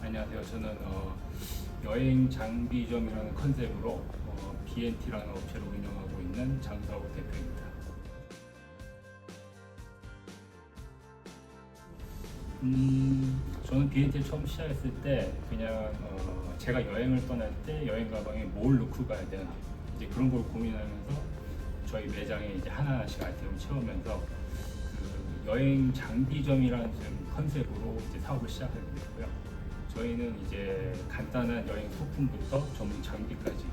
안녕하세요. 저는 어, 여행 장비점이라는 컨셉으로 어, BNT라는 업체를 운영하고 있는 장사호 대표입니다. 음, 저는 BNT를 처음 시작했을 때 그냥 어, 제가 여행을 떠날 때 여행 가방에 뭘 넣고 가야 되나 이제 그런 걸 고민하면서 저희 매장에 이제 하나하나씩 아이템을 채우면서 그 여행 장비점이라는 좀 컨셉으로 이제 사업을 시작하게 됐고요. 저희는 이제 간단한 여행 소품부터 전문 장비까지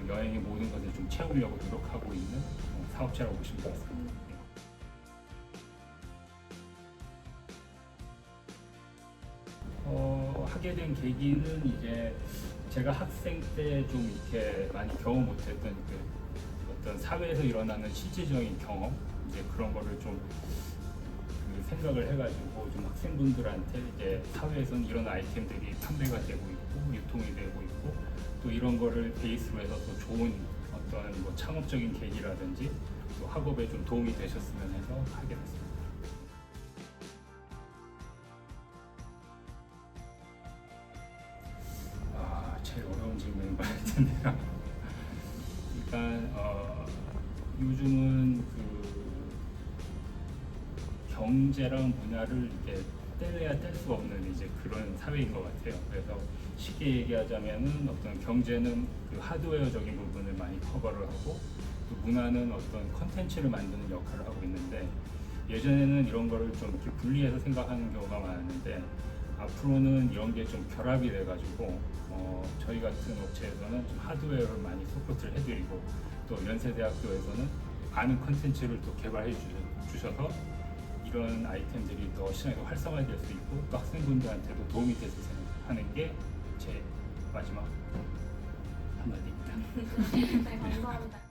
그 여행의 모든 것을 좀 채우려고 노력하고 있는 어, 사업체라고 보시면 되겠습니다. 어, 하게 된 계기는 이제 제가 학생 때 좀 이렇게 많이 경험 못했던 그 어떤 사회에서 일어나는 실질적인 경험 이제 그런 거를 좀 그 생각을 해가지고 좀 학생분들한테 이제 사회에서는 이런 아이템들이 판매가 되고 있고 유통이 되고 있고 또 이런 거를 베이스로 해서 또 좋은 어떤 뭐 창업적인 계기라든지 또 학업에 좀 도움이 되셨으면 해서 하게 됐습니다. 제일 어려운 질문인 것 같은데요. 일단 어, 요즘은 그 경제랑 문화를 이렇게 뗄래야 뗄 수가 없는 이제 그런 사회인 것 같아요. 그래서 쉽게 얘기하자면은 어떤 경제는 그 하드웨어적인 부분을 많이 커버를 하고 또 문화는 어떤 컨텐츠를 만드는 역할을 하고 있는데 예전에는 이런 거를 좀 이렇게 분리해서 생각하는 경우가 많았는데 앞으로는 게좀 결합이 돼가지고 어, 저희 같은 업체에서는 좀 하드웨어를 많이 서포트를 해드리고 또 연세대학교에서는 많은 컨텐츠를 또 개발해 주- 주셔서 이런 아이템들이 더 시장에서 활성화될 수 있고 또 학생분들한테도 도움이 됐을 생각하는 게 제 마지막 한마디입니다. 네, 감사합니다.